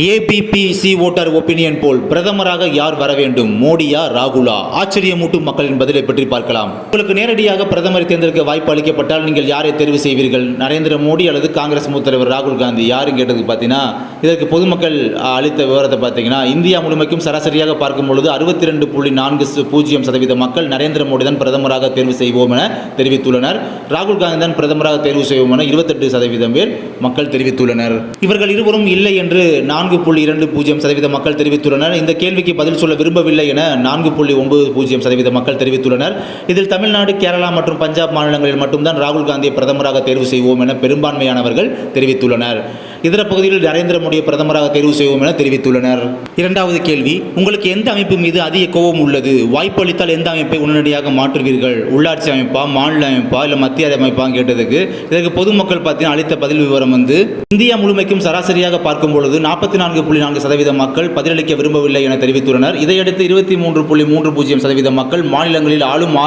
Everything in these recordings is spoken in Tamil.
ஏபிபிசி ஓட்டர் ஒப்பீனியன் போல் பிரதமராக யார் வர வேண்டும்? மோடியா ராகுலா? ஆச்சரியமூட்டும் மக்களின் பதிலை பற்றி பார்க்கலாம். உங்களுக்கு நேரடியாக பிரதமரை தேர்ந்தெடுக்க வாய்ப்பு அளிக்கப்பட்டால் நீங்கள் யாரை தேர்வு செய்வீர்கள்? நரேந்திர மோடி அல்லது காங்கிரஸ் மூத்த தலைவர் ராகுல் காந்தி? யாருன்னு கேட்டதுக்கு பார்த்தீங்கன்னா இதற்கு பொதுமக்கள் அளித்த விவரத்தை பார்த்தீங்கன்னா இந்தியா முழுமைக்கும் சராசரியாக பார்க்கும் பொழுது அறுபத்தி ரெண்டு புள்ளி நான்கு பூஜ்ஜியம் சதவீத மக்கள் நரேந்திர மோடி தான் பிரதமராக தேர்வு செய்வோம் என தெரிவித்துள்ளனர். ராகுல் காந்தி தான் பிரதமராக தேர்வு செய்வோம் என இருபத்தெட்டு சதவீதம் பேர் மக்கள் தெரிவித்துள்ளனர். இவர்கள் இருவரும் இல்லை என்று நான்கு புள்ளி இரண்டு பூஜ்ஜியம் சதவீத மக்கள் தெரிவித்துள்ளனர். இந்த கேள்விக்கு பதில் சொல்ல விரும்பவில்லை என நான்கு புள்ளி ஒன்பது பூஜ்ஜியம் சதவீத மக்கள் தெரிவித்துள்ளனர். இதில் தமிழ்நாடு கேரளா மற்றும் பஞ்சாப் மாநிலங்களில் மட்டும்தான் ராகுல் காந்தியை பிரதமராக தேர்வு செய்வோம் என பெரும்பான்மையானவர்கள் தெரிவித்துள்ளனர். இதர பகுதிகளில் நரேந்திர மோடியை பிரதமராக தேர்வு செய்வோம் என தெரிவித்துள்ளனர். இரண்டாவது கேள்வி உங்களுக்கு எந்த அமைப்பு மீது அதிக கோபம் உள்ளது? வாய்ப்பு அளித்தால் எந்த அமைப்பை உடனடியாக மாற்றுவீர்கள்? உள்ளாட்சி அமைப்பா மாநில அமைப்பா இல்லை மத்திய அமைப்பா கேட்டதுக்கு? இதற்கு பொதுமக்கள் பார்த்தீங்கன்னா அளித்த பதில் விவரம் வந்து இந்தியா முழுமைக்கும் சராசரியாக பார்க்கும் பொழுது நாற்பத்தி நான்கு புள்ளி நான்கு சதவீத மக்கள் பதிலளிக்க விரும்பவில்லை என தெரிவித்துள்ளனர். இதையடுத்து இருபத்தி மூன்று புள்ளி மூன்று பூஜ்ஜியம் சதவீத மக்கள் மாநிலங்களில் ஆளும்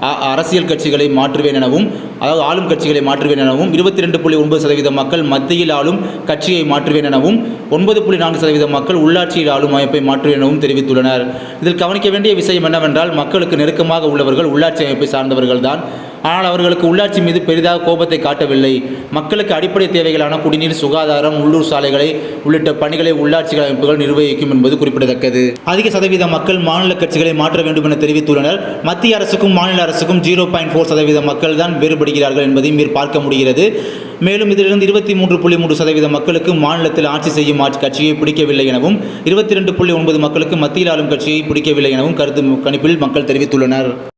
அரசியல் கட்சிகளை மாற்றுவேன் எனவும் அதாவது ஆளும் கட்சிகளை மாற்றுவேன் எனவும் இருபத்தி ரெண்டு புள்ளி ஒன்பது சதவீத மக்கள் மத்தியில் ஆளும் கட்சியை மாற்றுவேன் எனவும் ஒன்பது புள்ளி நான்கு சதவீத மக்கள் உள்ளாட்சியில் ஆளும் அமைப்பை மாற்றுவேன் எனவும் தெரிவித்துள்ளனர். இதில் கவனிக்க வேண்டிய விஷயம் என்னவென்றால் மக்களுக்கு நெருக்கமாக உள்ளவர்கள் உள்ளாட்சி அமைப்பை சார்ந்தவர்கள்தான். ஆனால் அவர்களுக்கு உள்ளாட்சி மீது பெரிதாக கோபத்தை காட்டவில்லை. மக்களுக்கு அடிப்படை தேவைகளான குடிநீர் சுகாதாரம் உள்ளூர் சாலைகளை உள்ளிட்ட பணிகளை உள்ளாட்சி அமைப்புகள் நிர்வகிக்கும் என்பது குறிப்பிடத்தக்கது. அதிக சதவீத மக்கள் மாநில கட்சிகளை மாற்ற வேண்டும் என தெரிவித்துள்ளனர். மத்திய அரசுக்கும் மாநில அரசுக்கும் ஜீரோ பாயிண்ட் ஃபோர் சதவீத மக்கள் தான் வேறுபடுகிறார்கள் என்பதையும் பார்க்க முடிகிறது. மேலும் இதிலிருந்து இருபத்தி மூன்று புள்ளி மூன்று சதவீத மக்களுக்கு மாநிலத்தில் ஆட்சி செய்யும் ஆட்சி கட்சியை பிடிக்கவில்லை எனவும் இருபத்தி ரெண்டு புள்ளி ஒன்பது மக்களுக்கு மத்தியில் ஆளும் கட்சியை பிடிக்கவில்லை எனவும் கருத்து கணிப்பில் மக்கள் தெரிவித்துள்ளனர்.